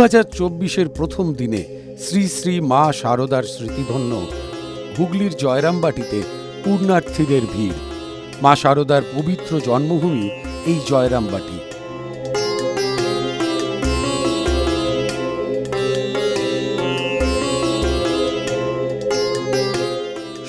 হাজার চব্বিশের প্রথম দিনে শ্রী শ্রী মা শারদার স্মৃতিধন্য হুগলির জয়রামবাটিতে পূর্ণার্থীদের ভিড়। মা শারদার পবিত্র জন্মভূমি এই জয়রামবাটি।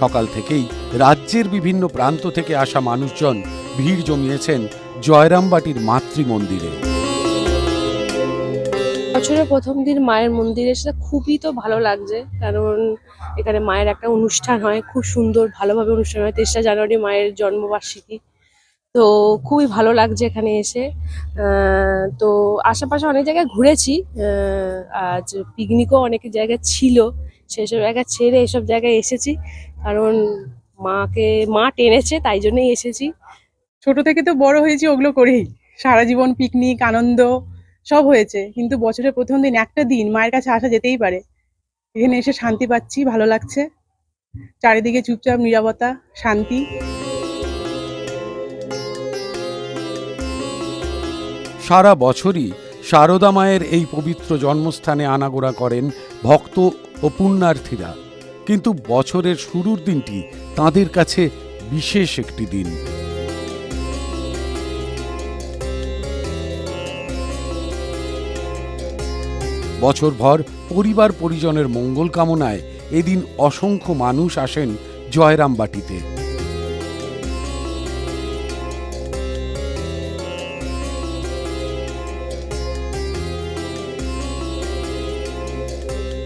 সকাল থেকেই রাজ্যের বিভিন্ন প্রান্ত থেকে আসা মানুষজন ভিড় জমিয়েছেন জয়রামবাটির মাতৃমন্দিরে। বছরের প্রথম দিন মায়ের মন্দিরে এসে খুবই তো ভালো লাগছে। কারণ এখানে মায়ের একটা অনুষ্ঠান হয়, খুব সুন্দর, ভালোভাবে অনুষ্ঠান হয়। তেসরা জানুয়ারি মায়ের জন্মবার্ষিকী। তো খুবই ভালো লাগছে এখানে এসে। তো আশেপাশে অনেক জায়গায় ঘুরেছি। আজ পিকনিকও অনেক জায়গায় ছিল। সেসব জায়গা ছেড়ে এসব জায়গায় এসেছি। কারণ মাকে, মা টেনেছে, তাই জন্যই এসেছি। ছোট থেকে তো বড় হয়েছি, ওগুলো করেই। সারা জীবন পিকনিক, আনন্দ সব হয়েছে। কিন্তু বছরের প্রথম দিন একটা দিন মায়ের কাছে আসা যেতেই পারে। এখানে এসে শান্তি পাচ্ছি, ভালো লাগছে। চারিদিকে চুপচাপ নিরাপত্তা শান্তি। সারা বছরই শারদা মায়ের এই পবিত্র জন্মস্থানে আনাগোড়া করেন ভক্ত ও পুণ্যার্থীরা। কিন্তু বছরের শুরুর দিনটি তাদের কাছে বিশেষ একটি দিন। বছরভর পরিবার পরিজনের মঙ্গল কামনায় এদিন অসংখ্য মানুষ আসেন জয়রামবাটিতে।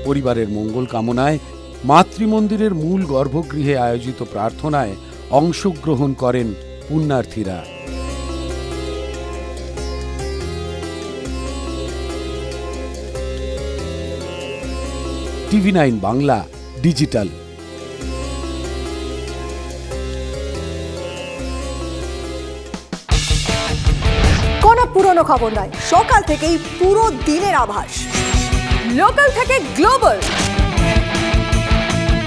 পরিবারের মঙ্গল কামনায় মাতৃমন্দিরের মূল গর্ভগৃহে আয়োজিত প্রার্থনায় অংশগ্রহণ করেন পুণ্যার্থীরা। TV nine Bangla digital. কোনো পুরনো খবর নয়, সকাল থেকেই পুরো দিনের আভাস। লোকাল থেকে গ্লোবাল